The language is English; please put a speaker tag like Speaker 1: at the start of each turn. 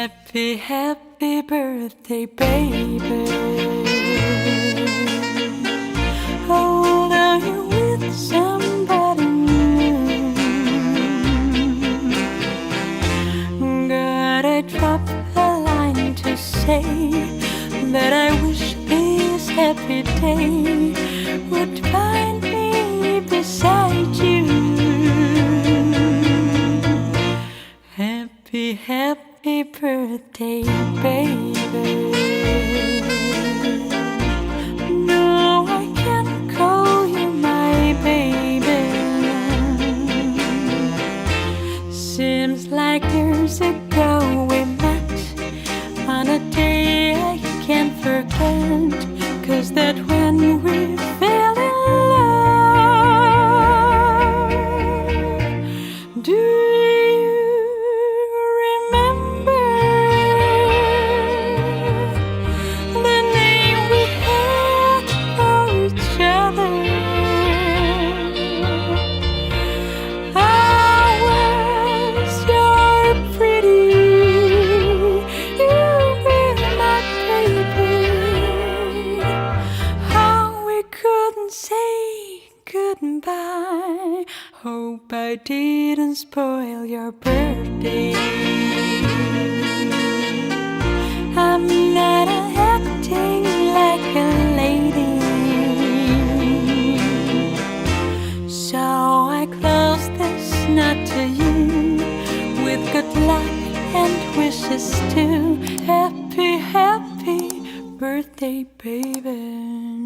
Speaker 1: Happy, happy birthday, baby. Although you're with somebody new, gotta drop a line to say that I wish this happy day would find me Seems like years ago we met on a day I can't forget. Cause that when we say goodbye. Hope I didn't spoil your birthday. I'm not acting like a lady. So I close this note to you with good luck and wishes too. Happy, happy birthday, baby.